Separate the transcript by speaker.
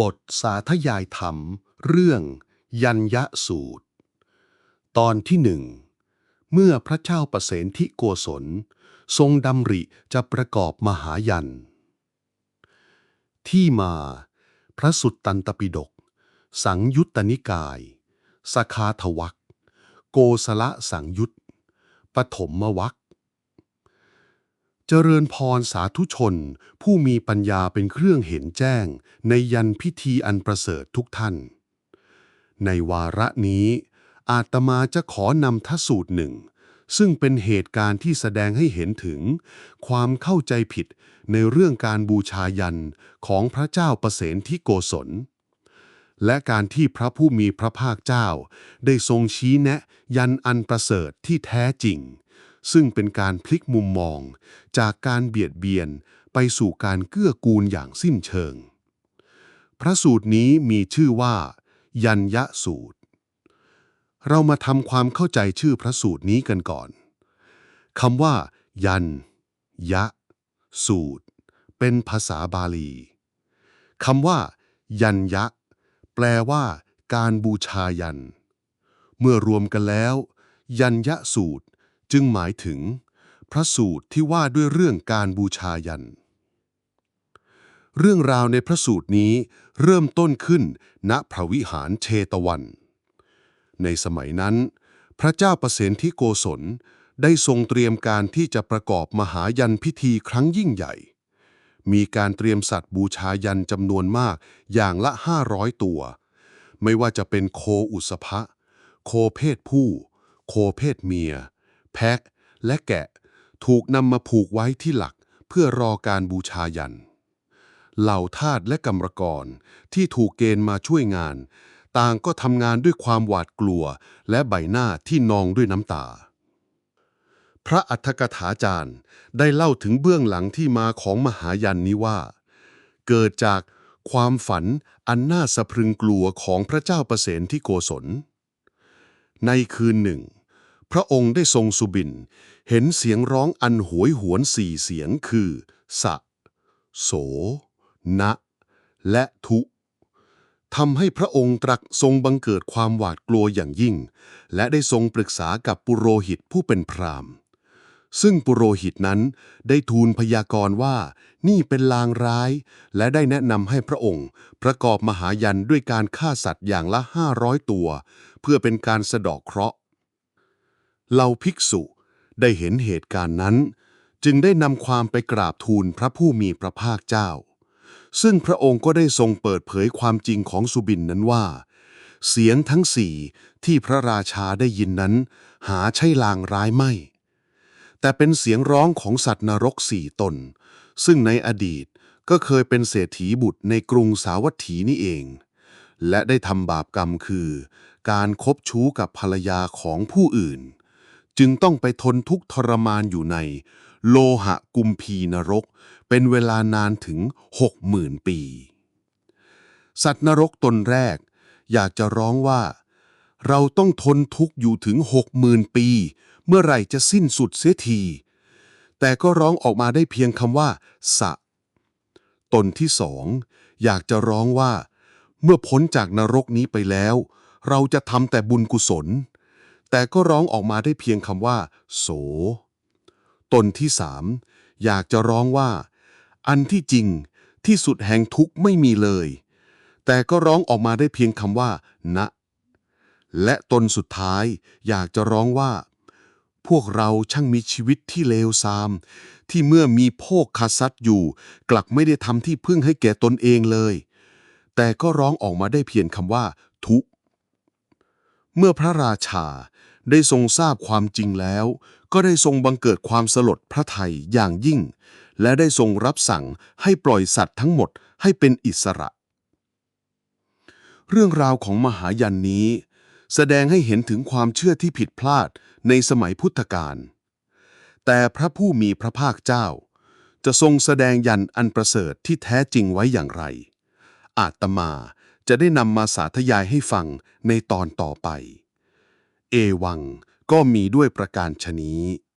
Speaker 1: บทสาธยายธรรม เรื่องยัญยสูตร ตอนที่หนึ่ง เมื่อพระเจ้าประเสนทิโกศล ทรงดำริจะประกอบมหายัน ที่มา พระสุตตันตปิฎกสังยุตตนิกาย สคาทวักโกสละสังยุตปฐมวัก เจริญพรสาธุชน ผู้มีปัญญาเป็นเครื่องเห็นแจ้ง ในยันพิธีอันประเสริฐทุกท่าน ในวาระนี้ อาตมาจะขอนำทสูตรหนึ่ง ซึ่งเป็นเหตุการณ์ที่แสดงให้เห็นถึง ความเข้าใจผิดในเรื่องการบูชายันของพระเจ้าประเสนที่โกศล และการที่พระผู้มีพระภาคเจ้า ได้ทรงชี้แนะยันอันประเสริฐที่แท้จริง ซึ่งเป็นการพลิกมุมมอง จากการเบียดเบียนไปสู่การเกื้อกูลอย่างสิ้นเชิง พระสูตรนี้มีชื่อว่า ยัญยสูตร เรามาทำความเข้าใจชื่อพระสูตรนี้กันก่อนคำว่า ยัน ยะ สูตร เป็นภาษาบาลีคำว่า ยัญยะ แปลว่า การบูชายัน เมื่อรวมกันแล้ว ยัญยสูตร จึงหมายถึง พระสูตรที่ว่าด้วยเรื่องการบูชายัน เรื่องราวในพระสูตรนี้เริ่มต้นขึ้นณพระวิหารเชตวัน ในสมัยนั้น พระเจ้าประเสนที่โกศลได้ทรงเตรียมการที่จะประกอบมหายันพิธีครั้งยิ่งใหญ่ มีการเตรียมสัตว์บูชายันจำนวนมากอย่างละ 500 ตัว ไม่ว่าจะเป็นโคอุสภะ โคเพศผู้ โคเพศเมีย แพะ และแกะถูกนำมาผูกไว้ที่หลักเพื่อรอการบูชายัน เหล่าทาสและกรรมกรที่ถูกเกณฑ์มาช่วยงาน ต่างก็ทำงานด้วยความหวาดกลัวและใบหน้าที่นองด้วยน้ำตา พระอัฏฐกถาจารย์ได้เล่าถึงเบื้องหลังที่มาของมหายันนี้ว่า เกิดจากความฝันอันน่าสะพรึงกลัวของพระเจ้าประเสนที่โกศล ในคืนหนึ่ง พระองค์ได้ทรงสุบิน เห็นเสียงร้องอันหวยหวนสี่เสียงคือ สะ โส นะ และทุทำให้พระองค์ตรักทรงบังเกิดความหวาดกลัวอย่างยิ่ง และได้ทรงปรึกษากับปุโรหิตผู้เป็นพราหมณ์ซึ่งปุโรหิตนั้นได้ทูลพยากรณ์ว่านี่เป็นลางร้าย และได้แนะนำให้พระองค์ ประกอบมหายันด้วยการฆ่าสัตว์อย่างละ500ตัว เพื่อเป็นการสะดอกเคราะห์ เหล่าภิกษุได้เห็นเหตุการณ์นั้น จึงได้นำความไปกราบทูลพระผู้มีพระภาคเจ้า ซึ่งพระองค์ก็ได้ทรงเปิดเผยความจริงของสุบินนั้นว่า เสียงทั้งสี่ที่พระราชาได้ยินนั้น หาใช่ลางร้ายไม่ แต่เป็นเสียงร้องของสัตว์นรกสี่ตน ซึ่งในอดีตก็เคยเป็นเศรษฐีบุตรในกรุงสาวัตถีนี่เอง และได้ทำบาปกรรมคือ การคบชู้กับภรรยาของผู้อื่น จึงต้องไปทนทุกทรมานอยู่ใน โลหะกุมพีนรก เป็นเวลานานถึงหกหมื่นปี สัตว์นรกตนแรก อยากจะร้องว่า เราต้องทนทุกข์อยู่ถึงหกหมื่นปี เมื่อไหร่จะสิ้นสุดเสียที แต่ก็ร้องออกมาได้เพียงคำว่า สะ ตนที่สองอยากจะร้องว่า เมื่อพ้นจากนรกนี้ไปแล้ว เราจะทำแต่บุญกุศล แต่ก็ร้องออกมาได้เพียงคำว่า โส ตนที่สามอยากจะร้องว่า อันที่จริงที่สุดแห่งทุกข์ไม่มีเลย แต่ก็ร้องออกมาได้เพียงคำว่าณและตนสุดท้ายอยากจะร้องว่า พวกเราช่างมีชีวิตที่เลวทราม ที่เมื่อมีโภคคาซัดอยู่ กลับไม่ได้ทำที่พึ่งให้แก่ตนเองเลย แต่ก็ร้องออกมาได้เพียงคำว่า ทุก เมื่อพระราชาได้ทรงทราบความจริงแล้ว ก็ได้ทรงบังเกิดความสลดพระไทยอย่างยิ่ง และได้ทรงรับสั่งให้ปล่อยสัตว์ทั้งหมดให้เป็นอิสระ เรื่องราวของมหายันนี้ แสดงให้เห็นถึงความเชื่อที่ผิดพลาดในสมัยพุทธกาลแต่พระผู้มีพระภาคเจ้า จะทรงแสดงยันอันประเสริฐที่แท้จริงไว้อย่างไร อาตมา จะได้นำมาสาธยายให้ฟังในตอนต่อไป เอวังก็มีด้วยประการชนี้